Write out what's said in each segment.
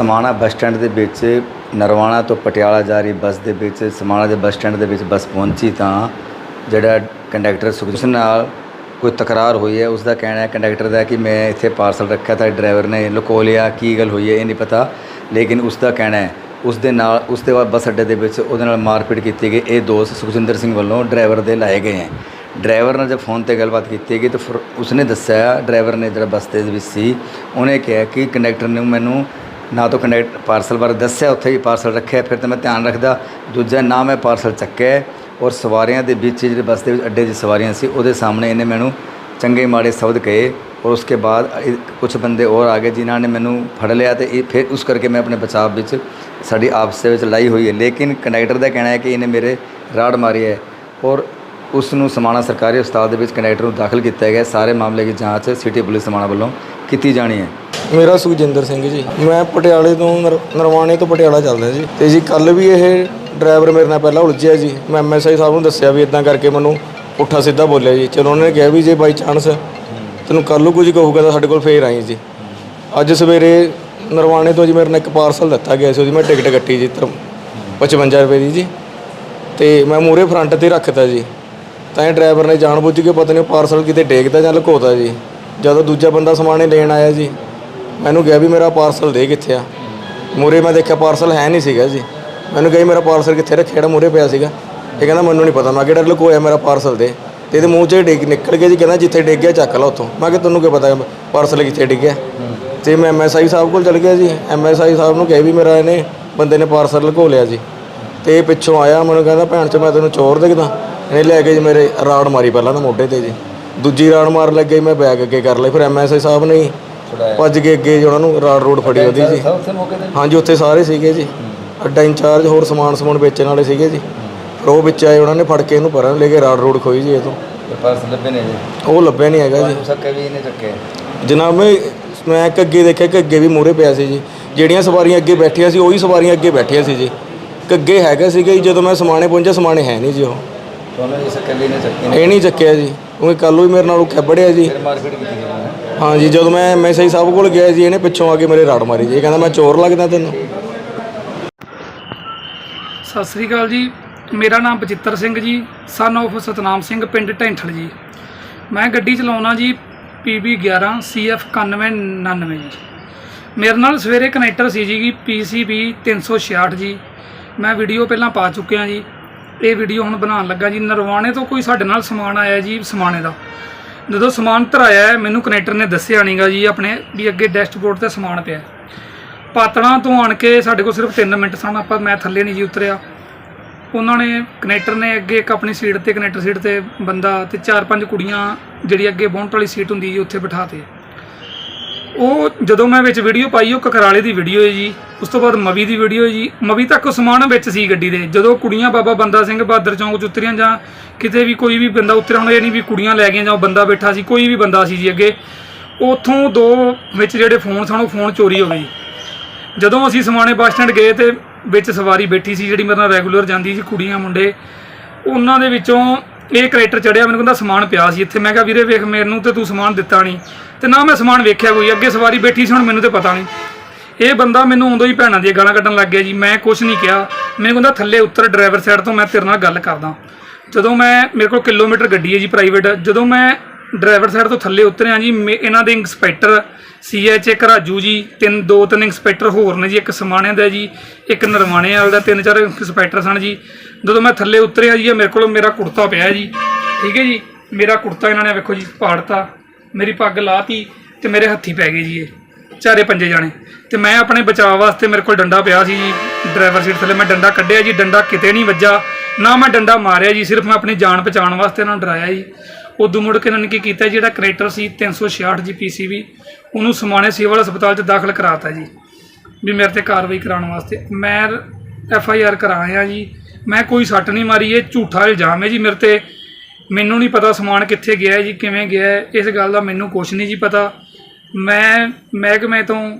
Samana bus stand ਦੇ ਵਿੱਚ ਨਰਵਾਣਾ ਤੋਂ ਪਟਿਆਲਾ ਜਾ ਰਹੀ ਬੱਸ ਦੇ ਵਿੱਚ, ਸਮਾਣਾ ਦੇ ਬੱਸ ਸਟੈਂਡ ਦੇ ਵਿੱਚ ਬੱਸ ਪਹੁੰਚੀ ਤਾਂ ਜਿਹੜਾ ਕੰਡਕਟਰ ਸੁਖਜੀਤ ਨਾਲ ਕੋਈ ਤਕਰਾਰ ਹੋਈ ਹੈ ਉਸ ਦਾ ਕਹਿਣਾ ਹੈ, ਕੰਡਕਟਰ ਦਾ ਕਿ ਮੈਂ ਇੱਥੇ ਪਾਰਸਲ ਰੱਖਿਆ ਤਾਂ ਡਰਾਈਵਰ ਨੇ ਲੁਕੋ ਲਿਆ, ਕੀ ਗੱਲ ਹੋਈ ਹੈ ਇਹ ਨਹੀਂ ਪਤਾ, ਲੇਕਿਨ ਉਸ ਦਾ ਕਹਿਣਾ ਹੈ ਉਸ ਦੇ ਨਾਲ ਉਸ ਦੇ ਬਾਅਦ ਬੱਸ ਅੱਡੇ ਦੇ ਵਿੱਚ ਉਹਦੇ ਨਾਲ ਮਾਰਪੀਟ ਕੀਤੀ ਗਈ, ਇਹ ਦੋਸ਼ ਸੁਖਜਿੰਦਰ ਸਿੰਘ ਵੱਲੋਂ ਡਰਾਈਵਰ ਦੇ ਲਾਏ ਗਏ ਹੈ। ਡਰਾਈਵਰ ਨਾਲ ਜਦ ਫੋਨ ਤੇ ਗੱਲਬਾਤ ਕੀਤੀ ਗਈ ਤਾਂ ਫਿਰ ਉਸਨੇ ਦੱਸਿਆ, ਡਰਾਈਵਰ ਨੇ ਜਿਹੜਾ ਬੱਸ ਦੇ ਵਿੱਚ ਸੀ, ਉਹਨੇ ਕਿਹਾ ਕਿ ਕੰਡਕਟਰ ਨੇ ਮੈਨੂੰ ਨਾ ਤਾਂ ਕੰਡਕਟਰ ਪਾਰਸਲ ਬਾਰੇ ਦੱਸਿਆ, ਉੱਥੇ ਹੀ ਪਾਰਸਲ ਰੱਖਿਆ, ਫਿਰ ਤਾਂ ਮੈਂ ਧਿਆਨ ਰੱਖਦਾ, ਦੂਜਾ ਨਾ ਮੈਂ ਪਾਰਸਲ ਚੱਕਿਆ ਔਰ ਸਵਾਰੀਆਂ ਦੇ ਵਿੱਚ ਜਿਹੜੇ ਬੱਸ ਦੇ ਵਿੱਚ ਅੱਡੇ 'ਚ ਸਵਾਰੀਆਂ ਸੀ, ਉਹਦੇ ਸਾਹਮਣੇ ਇਹਨੇ ਮੈਨੂੰ ਚੰਗੇ ਮਾੜੇ ਸ਼ਬਦ ਕਹੇ ਔਰ ਉਸਕੇ ਬਾਅਦ ਕੁਝ ਬੰਦੇ ਹੋਰ ਆ ਗਏ ਜਿਨ੍ਹਾਂ ਨੇ ਮੈਨੂੰ ਫੜ ਲਿਆ ਤੇ ਇਹ ਫਿਰ ਉਸ ਕਰਕੇ ਮੈਂ ਆਪਣੇ ਬਚਾਅ ਵਿੱਚ ਸਾਡੀ ਆਪਸ ਦੇ ਵਿੱਚ ਲੜਾਈ ਹੋਈ ਹੈ। ਲੇਕਿਨ ਕੰਡਕਟਰ ਦਾ ਕਹਿਣਾ ਹੈ ਕਿ ਇਹਨੇ ਮੇਰੇ ਰਾੜ ਮਾਰੀ ਹੈ ਔਰ ਉਸ ਨੂੰ ਸਮਾਣਾ ਸਰਕਾਰੀ ਹਸਪਤਾਲ ਦੇ ਵਿੱਚ ਕੰਡਕਟਰ ਨੂੰ ਦਾਖਲ ਕੀਤਾ ਗਿਆ ਸਾਰੇ ਮਾਮਲੇ ਦੀ ਜਾਂਚ ਸਿਟੀ ਪੁਲਿਸ ਸਮਾਣਾ ਵੱਲੋਂ ਕੀਤੀ ਜਾਣੀ ਹੈ। ਮੇਰਾ ਸੁਖਜਿੰਦਰ ਸਿੰਘ ਜੀ। ਮੈਂ ਪਟਿਆਲੇ ਤੋਂ ਨਰ- ਨਰਵਾਣੇ ਤੋਂ ਪਟਿਆਲਾ ਚੱਲਦਾ ਜੀ। ਤੇ ਜੀ ਕੱਲ ਵੀ ਇਹ ਡਰਾਈਵਰ ਮੇਰੇ ਨਾਲ ਪਹਿਲਾਂ ਉਲਝਿਆ ਜੀ। ਮੈਂ ਐਮਐਸਆਈ ਸਾਹਿਬ ਨੂੰ ਦੱਸਿਆ ਵੀ ਇਦਾਂ ਕਰਕੇ ਮੈਨੂੰ ਪੁੱਠਾ ਸਿੱਧਾ ਬੋਲਿਆ ਜੀ। ਚਲੋ ਉਹਨਾਂ ਨੇ ਕਿਹਾ ਵੀ ਜੇ ਬਾਈ ਚਾਂਸ ਤੈਨੂੰ ਕੱਲ ਨੂੰ ਕੁਝ ਕਹੂਗਾ ਤਾਂ ਸਾਡੇ ਕੋਲ ਫੇਰ ਆਈ ਜੀ। ਅੱਜ ਸਵੇਰੇ ਨਰਵਾਣੇ ਤੋਂ ਜੀ ਮੇਰੇ ਨਾਲ ਇੱਕ ਪਾਰਸਲ ਦਿੱਤਾ ਗਿਆ ਸੀ। ਉਹਦੀ ਮੈਂ ਟਿਕਟ ਕੱਟੀ ਜੀ ਤਰ 55 ਰੁਪਏ ਦੀ ਜੀ। ਤੇ ਮੈਂ ਮੂਰੇ ਫਰੰਟ ਤੇ ਰੱਖਤਾ ਜੀ। ਤਾਂ ਇਹ ਡਰਾਈਵਰ ਨੇ ਜਾਣਬੁੱਝ ਕੇ ਪਤਾ ਨਹੀਂ ਪਾਰਸਲ ਕਿਤੇ ਡੇਗਦਾ ਜਾਂ ਲੁਕੋਤਾ ਜੀ। ਜਦੋਂ ਦੂਜਾ ਬੰਦਾ ਸਮਾਨ ਸਮਾਨੇ ਲੈਣ ਆਇਆ ਜੀ। ਮੈਨੂੰ ਕਿਹਾ ਵੀ ਮੇਰਾ ਪਾਰਸਲ ਦੇ ਕਿੱਥੇ ਆ? ਮੂਰੇ ਮੈਂ ਦੇਖਿਆ ਪਾਰਸਲ ਹੈ ਨਹੀਂ ਸੀਗਾ ਜੀ। ਮੈਨੂੰ ਕਿਹਾ ਜੀ ਮੇਰਾ ਪਾਰਸਲ ਕਿੱਥੇ ਰੱਖਿਆ? ਜਿਹੜਾ ਮੂਰੇ ਪਿਆ ਸੀਗਾ। ਇਹ ਕਹਿੰਦਾ, ਮੈਨੂੰ ਨਹੀਂ ਪਤਾ। ਮੈਂ ਕਿਹੜਾ ਲੁਕੋਇਆ ਮੇਰਾ ਪਾਰਸਲ ਦੇ। ਤੇ ਇਹਦੇ ਮੂੰਹ 'ਚ ਡਿੱਗ ਨਿਕਲ ਗਿਆ ਜੀ। ਕਹਿੰਦਾ, ਜਿੱਥੇ ਡਿੱਗ ਗਿਆ, ਚੱਕ ਲਾ ਉੱਥੋਂ। ਮੈਂ ਕਿਹਾ, ਤੈਨੂੰ ਕੀ ਪਤਾ ਪਾਰਸਲ ਕਿੱਥੇ ਡਿੱਗਿਆ ਤੇ ਮੈਂ ਐਮਐਸਆਈ ਸਾਹਿਬ ਕੋਲ ਚਲ ਗਿਆ ਜੀ। ਐਮਐਸਆਈ ਸਾਹਿਬ ਨੂੰ ਕਿਹਾ ਵੀ ਮੇਰਾ ਇਹਨੇ ਬੰਦੇ ਨੇ ਪਾਰਸਲ ਲੁਕੋ ਲਿਆ ਜੀ। ਤੇ ਪਿੱਛੋਂ ਆਇਆ, ਮੈਨੂੰ ਕਹਿੰਦਾ, ਭੈਣ ਚ ਮੈਂ ਤੈਨੂੰ ਚੋਰ ਦਿਖਦਾ। ਇਹਨੇ ਲੈ ਕੇ ਜੀ ਮੇਰੇ ਰਾੜ ਮਾਰੀ ਪਹਿਲਾਂ ਤਾਂ ਮੋਢੇ ਤੇ ਜੀ। ਦੂਜੀ ਰਾੜ ਮਾਰ ਲੱਗੇ ਮੈਂ ਬੈਗ ਅੱਗੇ ਕਰ ਲਈ। ਫਿਰ ਐਮਐਸਆਈ ਸਾਹਿਬ ਨੇ ਭੱਜ ਕੇ ਅੱਗੇ ਜੀ ਉਹਨਾਂ ਨੂੰ ਰਾੜ ਰੋਡ ਫੜੀ ਉਹਦੀ ਜੀ। ਉੱਥੇ ਮੌਕੇ ਤੇ? ਹਾਂਜੀ ਉੱਥੇ ਸਾਰੇ ਸੀਗੇ ਜੀ। ਅੱਡਾ ਇੰਚਾਰਜ ਹੋਰ ਸਮਾਨ ਸਮੂਨ ਵੇਚਣ ਵਾਲੇ ਸੀਗੇ ਜੀ। ਫਿਰ ਉਹ ਵਿੱਚ ਆਏ ਉਹਨਾਂ ਨੇ ਫੜ ਕੇ ਇਹਨੂੰ ਪਰਾਂ ਲੈ ਕੇ ਰਾੜ ਰੋਡ ਖੋਈ ਜੀ ਇਹ ਤੋਂ। ਪਾਰਸਲ ਲੱਭੇ ਨੇ ਜੀ? ਉਹ ਲੱਭਿਆ ਨਹੀਂ ਹੈਗਾ ਜੀ। ਸੱਕੇ ਵੀ ਇਹਨੇ ਚੱਕੇ? ਜਨਾਬ ਮੈਂ ਮੈਂ ਇੱਕ ਅੱਗੇ ਦੇਖਿਆ ਕਿ ਅੱਗੇ ਵੀ ਮੂਰੇ ਪਿਆ ਸੀ ਜੀ। ਜਿਹੜੀਆਂ ਸਵਾਰੀਆਂ ਅੱਗੇ ਬੈਠੀਆਂ ਸੀ ਉਹੀ ਸਵਾਰੀਆਂ ਅੱਗੇ ਬੈਠੀਆਂ ਸੀ ਜੀ। ਕਿ ਅੱਗੇ ਹੈਗਾ ਸੀਗਾ ਜੀ ਜਦੋਂ ਮੈਂ ਸਮਾਣੇ ਪਹੁੰਚਿਆ ਸਮਾਣੇ ਹੈ ਨਹੀਂ ਜੀ ਉਹ। ਤੁਹਾਨੂੰ ਇਹ ਸੱਕੇ ਵੀ ਇਹਨੇ ਚੱਕੇ ਇਹ ਨਹੀਂ ਚੱਕਿਆ ਜੀ। ਕਿਉਂਕਿ ਕੱਲ ਨੂੰ ਵੀ ਮੇਰੇ ਨਾਲ ਖੱਬੜਿਆ ਜੀ। ਫਿਰ ਕੀਤੀ ਹਾਂਜੀ, ਜਦੋਂ ਮੈਂ ਐਮਐਸਆਈ ਸਾਹਿਬ ਕੋਲ ਗਿਆ ਜੀ ਇਹਨੇ ਪਿੱਛੋਂ ਆ ਕੇ ਮੇਰੇ ਰਾੜ ਮਾਰੀ ਜੀ। ਇਹ ਕਹਿੰਦਾ, ਮੈਂ ਚੋਰ ਲੱਗਦਾ ਤੈਨੂੰ। ਸਤਿ ਸ੍ਰੀ ਅਕਾਲ ਜੀ। ਮੇਰਾ ਨਾਮ ਬਚਿੱਤਰ ਸਿੰਘ ਜੀ। ਸਨ of ਸਤਨਾਮ ਸਿੰਘ, ਪਿੰਡ ਢੈਂਠਲ ਜੀ। ਮੈਂ ਗੱਡੀ ਚਲਾਉਣਾ ਜੀ PB 11 CF 9199 ਜੀ। ਮੇਰੇ ਨਾਲ ਸਵੇਰੇ ਕਨੈਕਟਰ ਸੀ ਜੀ PCB 366 ਜੀ। ਮੈਂ ਵੀਡੀਓ ਪਹਿਲਾਂ ਪਾ ਚੁੱਕਿਆ ਜੀ। ਇਹ ਵੀਡੀਓ ਹੁਣ ਬਣਾਉਣ ਲੱਗਾ ਜੀ। ਨਰਵਾਣੇ ਤੋਂ ਕੋਈ ਸਾਡੇ ਨਾਲ ਸਮਾਨ ਆਇਆ ਜੀ, ਸਮਾਣੇ ਦਾ। ਜਦੋਂ ਸਮਾਨ ਧਰਾਇਆ ਮੈਨੂੰ ਕਨੈਕਟਰ ਨੇ ਦੱਸਿਆ ਨਹੀਂਗਾ ਜੀ ਆਪਣੇ ਵੀ ਅੱਗੇ ਡੈਸ਼ਬੋਰਡ ਤੇ ਸਮਾਨ ਪਿਆ ਪਾਤੜਾਂ ਤੋਂ ਆਣ ਕੇ ਸਾਡੇ ਕੋਲ ਸਿਰਫ 3 ਮਿੰਟ ਸਨ, ਆਪਾਂ ਮੈਂ ਥੱਲੇ ਨਹੀਂ ਜੀ ਉਤਰਿਆ। ਉਹਨਾਂ ਨੇ ਕਨੈਕਟਰ ਨੇ ਅੱਗੇ ਇੱਕ ਆਪਣੀ ਸੀਟ ਤੇ, ਕਨੈਕਟਰ ਸੀਟ ਤੇ ਬੰਦਾ ਤੇ ਚਾਰ ਪੰਜ ਕੁੜੀਆਂ ਜਿਹੜੀ ਅੱਗੇ ਬੌਂਟ ਵਾਲੀ ਸੀਟ ਹੁੰਦੀ ਜੀ, ਉੱਥੇ ਬਿਠਾਤੇ ਉਹ ਜਦੋਂ ਮੈਂ ਵਿੱਚ ਵੀਡੀਓ ਪਾਈ, ਉਹ ਕਕਰਾਲੇ ਦੀ ਵੀਡੀਓ ਹੈ ਜੀ। ਉਸ ਤੋਂ ਬਾਅਦ ਮਵੀ ਦੀ ਵੀਡੀਓ ਹੈ ਜੀ। ਮਵੀ ਤੱਕ ਉਹ ਸਮਾਨ ਵਿੱਚ ਸੀ ਗੱਡੀ ਦੇ। ਜਦੋਂ ਕੁੜੀਆਂ ਬਾਬਾ ਬੰਦਾ ਸਿੰਘ ਬਹਾਦਰ ਚੌਂਕ ਚ ਉਤਰੀਆਂ ਜਾਂ ਕਿਤੇ ਵੀ ਕੋਈ ਵੀ ਬੰਦਾ ਉਤਰਿਆ ਹੁਣ ਇਹ ਨਹੀਂ ਵੀ ਕੁੜੀਆਂ ਲੈ ਗਈਆਂ ਜਾਂ ਬੰਦਾ ਬੈਠਾ ਸੀ, ਕੋਈ ਵੀ ਬੰਦਾ ਸੀ ਜੀ ਅੱਗੇ, ਉਥੋਂ ਦੋ ਵਿੱਚ ਜਿਹੜੇ ਫੋਨ ਸਨ, ਉਹ ਫੋਨ ਚੋਰੀ ਹੋ ਗਏ। ਜਦੋਂ ਅਸੀਂ ਸਮਾਣੇ ਬੱਸ ਸਟੈਂਡ ਗਏ ਤੇ ਵਿੱਚ ਸਵਾਰੀ ਬੈਠੀ ਸੀ, ਜਿਹੜੀ ਮੇਰੇ ਨਾਲ ਰੈਗੂਲਰ ਜਾਂਦੀ ਸੀ, ਕੁੜੀਆਂ, ਮੁੰਡੇ, ਉਹਨਾਂ ਦੇ ਵਿੱਚੋਂ ਇਹ ਕਰੈਕਟਰ ਚੜਿਆ, ਮੈਨੂੰ ਕਹਿੰਦਾ ਸਮਾਨ ਪਿਆ ਸੀ ਇੱਥੇ। ਮੈਂ ਕਿਹਾ, ਵੀਰੇ, ਵੇਖ, ਮੈਨੂੰ ਤੇ ਤੂੰ ਸਮਾਨ ਦਿੱਤਾ ਨਹੀਂ। ਤੇ ਨਾ ਮੈਂ ਸਮਾਨ ਵੇਖਿਆ ਕੋਈ, ਅੱਗੇ ਸਵਾਰੀ ਬੈਠੀ ਸੀ, ਹੁਣ ਮੈਨੂੰ ਤੇ ਪਤਾ ਨਹੀਂ। ਇਹ ਬੰਦਾ ਮੈਨੂੰ ਉਦੋਂ ਹੀ ਭੈਣਾਂ ਦੀਆਂ ਗਾਲਾਂ ਕੱਢਣ ਲੱਗ ਗਿਆ ਜੀ। ਮੈਂ ਕੁਝ ਨਹੀਂ ਕਿਹਾ। ਮੈਨੂੰ ਕਹਿੰਦਾ, ਥੱਲੇ ਉੱਤਰ, ਡਰਾਈਵਰ ਸਾਈਡ ਤੋਂ ਮੈਂ ਤੇਰੇ ਨਾਲ ਗੱਲ ਕਰਦਾ। ਜਦੋਂ ਮੈਂ, ਮੇਰੇ ਕੋਲ ਕਿਲੋਮੀਟਰ ਗੱਡੀ ਹੈ ਜੀ ਪ੍ਰਾਈਵੇਟ ਜਦੋਂ ਮੈਂ ਡਰਾਈਵਰ ਸਾਈਡ ਤੋਂ ਥੱਲੇ ਉਤਰਿਆ ਜੀ, ਮੇ- ਇਹਨਾਂ ਦੇ ਇੰਸਪੈਕਟਰ ਸੀਐਚ ਇੱਕ ਰਾਜੂ ਜੀ, ਤਿੰਨ, ਦੋ, ਤਿੰਨ ਇੰਸਪੈਕਟਰ ਹੋਰ ਨੇ ਜੀ, ਇੱਕ ਸਮਾਣੇ ਦਾ ਜੀ, ਇੱਕ ਨਰਵਾਣੇ ਵਾਲੇ ਦਾ ਤਿੰਨ, ਚਾਰ ਇੰਸਪੈਕਟਰ ਸਨ ਜੀ। ਜਦੋਂ ਮੈਂ ਥੱਲੇ ਉਤਰਿਆ ਜੀ, ਇਹ ਮੇਰੇ ਕੋਲ ਮੇਰਾ ਕੁੜਤਾ ਪਿਆ ਜੀ। ਠੀਕ ਹੈ ਜੀ? ਮੇਰਾ ਕੁੜਤਾ ਇਹਨਾਂ ਨੇ ਵੇਖੋ ਜੀ, ਪਾੜਤਾ। ਮੇਰੀ ਪੱਗ ਲਾਤੀ ਤੇ ਮੇਰੇ ਹੱਥੀ ਪੈ ਗਏ ਜੀ ਇਹ। ਚਾਰੇ ਪੰਜੇ ਜਾਣੇ। ਤੇ ਮੈਂ ਆਪਣੇ ਬਚਾਅ ਵਾਸਤੇ ਮੇਰੇ ਕੋਲ ਡੰਡਾ ਪਿਆ ਸੀ ਜੀ, ਡਰਾਈਵਰ ਸੀਟ ਥੱਲੇ। ਮੈਂ ਡੰਡਾ ਕੱਢਿਆ ਜੀ, ਡੰਡਾ ਕਿਤੇ ਨਹੀਂ ਵੱਜਾ। ਨਾ ਮੈਂ ਡੰਡਾ ਮਾਰਿਆ ਜੀ, ਸਿਰਫ ਮੈਂ ਆਪਣੀ ਜਾਨ ਬਚਾਉਣ ਵਾਸਤੇ ਇਹਨਾਂ ਨੂੰ ਡਰਾਇਆ ਜੀ। ਉਦੋਂ ਮੁੜ ਕੇ ਇਹਨਾਂ ਨੇ ਕੀ ਕੀਤਾ ਜਿਹੜਾ ਕਨੈਕਟਰ ਸੀ 366 ਜੀ ਪੀਸੀਬੀ ਉਹਨੂੰ ਸਮਾਣੇ ਸਿਵਲ ਹਸਪਤਾਲ 'ਚ ਦਾਖਲ ਕਰਾਤਾ ਜੀ। ਵੀ ਮੇਰੇ ਤੇ ਕਾਰਵਾਈ ਕਰਾਉਣ ਵਾਸਤੇ। ਮੈਂ ਐਫ ਆਈ ਆਰ ਕਰਾਇਆ ਜੀ। ਮੈਂ ਕੋਈ ਸੱਟ ਨਹੀਂ ਮਾਰੀ, ਇਹ ਝੂਠਾ ਇਲਜ਼ਾਮ ਹੈ ਜੀ ਮੇਰੇ ਤੇ। ਮੈਨੂੰ ਨਹੀਂ ਪਤਾ ਸਮਾਨ ਕਿੱਥੇ ਗਿਆ ਹੈ ਜੀ, ਕਿਵੇਂ ਗਿਆ ਹੈ। ਇਸ ਗੱਲ ਦਾ ਮੈਨੂੰ ਕੁਝ ਨਹੀਂ ਜੀ ਪਤਾ। ਮੈਂ ਮਹਿਕਮੇ ਤੋਂ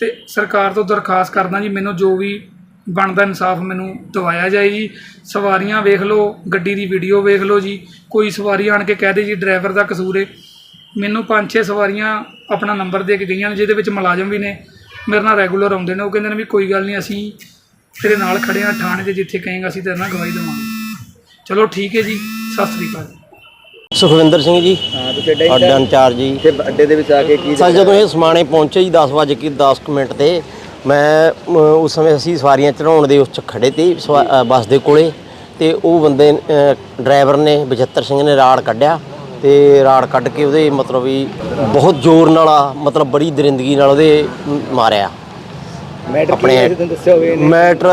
ਤੇ ਸਰਕਾਰ ਤੋਂ ਦਰਖਾਸਤ ਕਰਦਾ ਜੀ, ਮੈਨੂੰ ਜੋ ਵੀ ਬਣਦਾ ਇਨਸਾਫ ਮੈਨੂੰ ਦਵਾਇਆ ਜਾਏ ਜੀ। ਸਵਾਰੀਆਂ ਵੇਖ ਲਓ, ਗੱਡੀ ਦੀ ਵੀਡੀਓ ਵੇਖ ਲਓ ਜੀ। ਕੋਈ ਸਵਾਰੀ ਆਣ ਕੇ ਕਹਿ ਦੇ ਜੀ, ਡਰਾਈਵਰ ਦਾ ਕਸੂਰ ਹੈ। ਮੈਨੂੰ ਪੰਜ ਛੇ ਸਵਾਰੀਆਂ ਆਪਣਾ ਨੰਬਰ ਦੇ ਕੇ ਗਈਆਂ ਨੇ, ਜਿਹਦੇ ਵਿੱਚ ਮੁਲਾਜ਼ਮ ਵੀ ਨੇ। ਮੇਰੇ ਨਾਲ ਰੈਗੂਲਰ ਆਉਂਦੇ ਨੇ, ਉਹ ਕਹਿੰਦੇ ਨੇ ਵੀ ਕੋਈ ਗੱਲ ਨਹੀਂ, ਅਸੀਂ ਤੇਰੇ ਨਾਲ ਖੜੇ ਆ ਥਾਣੇ ਤੇ ਜਿੱਥੇ ਕਹੇਂਗਾ ਅਸੀਂ ਤੇਰੇ ਨਾਲ ਗਵਾਹੀ ਦੇਵਾਂਗੇ। ਚਲੋ ਠੀਕ ਹੈ ਜੀ ਸਤਿ ਸ੍ਰੀ ਅਕਾਲ ਸੁਖਵਿੰਦਰ ਸਿੰਘ ਜੀ ਹਾਂ ਤੁਸੀਂ ਅੱਡੇ ਅੱਡਾ ਇੰਚਾਰਜ ਜੀ। ਤੇ ਅੱਡੇ ਦੇ ਵਿੱਚ ਆ ਕੇ ਕੀ ਸਰ ਜਦੋਂ ਇਹ ਸਮਾਣੇ ਪਹੁੰਚੇ ਜੀ 10 ਵਜੇ ਕੇ 10 ਕੁ ਮਿੰਟ ਤੇ ਮੈਂ ਉਸ ਸਮੇਂ ਅਸੀਂ ਸਵਾਰੀਆਂ ਚੜਾਉਣ ਦੇ ਉਸ 'ਚ ਖੜੇ ਤੇ ਬੱਸ ਦੇ ਕੋਲੇ। ਤੇ ਉਹ ਬੰਦੇ ਡਰਾਈਵਰ ਨੇ ਬਚਿੱਤਰ ਸਿੰਘ ਨੇ ਰਾੜ ਕੱਢਿਆ। ਤੇ ਰਾੜ ਕੱਢ ਕੇ ਉਹਦੇ ਮਤਲਬ ਵੀ ਬਹੁਤ ਜ਼ੋਰ ਨਾਲ ਮਤਲਬ ਬੜੀ ਦਰਿੰਦਗੀ ਨਾਲ ਉਹਦੇ ਮਾਰਿਆ। ਮੈਟਰ ਆਪਣੇ- ਕੀ ਹੈ? ਤੁਹਾਨੂੰ ਦੱਸਿਆ ਹੋਵੇ ਇਹਨੇ। ਮੈਟਰ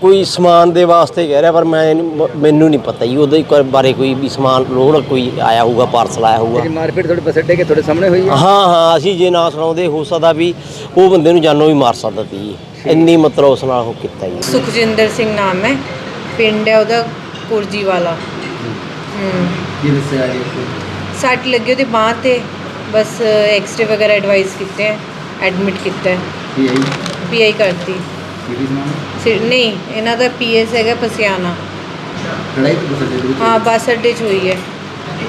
ਕੋਈ ਸਮਾਨ ਦੇ ਵਾਸਤੇ ਕਹਿ ਰਿਹਾ ਪਰ ਮੈਂ ਇਹਨੂੰ- ਮੈਨੂੰ ਨਹੀਂ ਪਤਾ ਜੀ ਉਹਦੇ ਕੋਈ ਬਾਰੇ ਕੋਈ ਵੀ ਸਮਾਨ ਲੋੜ ਕੋਈ ਆਇਆ ਹੋਊਗਾ ਪਾਰਸਲ ਆਇਆ ਹੋਊਗਾ। ਕਿ ਮਾਰਪੀਟ ਤੁਹਾਡੇ ਬਸ ਅੱਡੇ ਕੇ ਤੁਹਾਡੇ ਸਾਹਮਣੇ ਹੋਈ ਹੈ? ਹਾਂ ਹਾਂ ਅਸੀਂ ਜੇ ਨਾ ਸੁਣਾਉਂਦੇ ਹੋ ਸਕਦਾ ਵੀ ਉਹ ਬੰਦੇ ਨੂੰ ਜਾਨੋਂ ਵੀ ਮਾਰ ਸਕਦਾ ਸੀ ਜੀ। ਇੰਨੀ ਮਤਲਬ ਉਸ ਨਾਲ ਉਹ ਕੀਤਾ ਜੀ। ਸੁਖਜਿੰਦਰ ਸਿੰਘ ਨਾਮ ਹੈ ਪਿੰਡ ਹੈ ਉਹਦਾ ਕੁਰਜੀ ਵਾਲਾ ਹੂੰ। ਕੀ ਦੱਸਿਆ ਜੀ ਸੱਟ ਲੱਗੀ ਉਹਦੇ ਬਾਂਹ ਤੇ ਬਸ ਐਕਸਰੇ ਵਗੈਰਾ ਐਡਵਾਈਸ ਕੀਤੇ ਹੈ ਐਡਮਿਟ ਕੀਤਾ ਹੈ। ਹੈ ਪੀਆਈ ਕਰਤੀ। ਨਾਮ ਸਿਰ ਨਹੀਂ ਇਹਨਾਂ ਦਾ ਪੀਐਸ ਹੈਗਾ ਪਸਿਆਣਾ। ਲੜਾਈ ਤੇ ਬਸ ਅੱਡੇ ਦੇ ਵਿੱਚ ਹਾਂ। ਬੱਸ ਅੱਡੇ 'ਚ ਹੋਈ ਹੈ।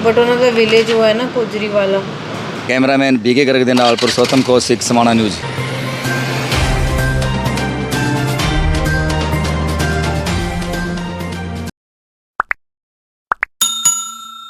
ਬਟ ਉਹਨਾਂ ਦਾ ਵਿਲੇਜ ਉਹ ਹੈ ਨਾ ਕੁਜਰੀ ਵਾਲਾ ਕੈਮਰਾਮੈਨ ਬੀਕੇ ਗਰਗ ਦੇ ਨਾਲ ਪੁਰਸ਼ੋਤਮ ਕੌਸ਼ਿਕ ਸਮਾਣਾ ਨਿਊਜ਼।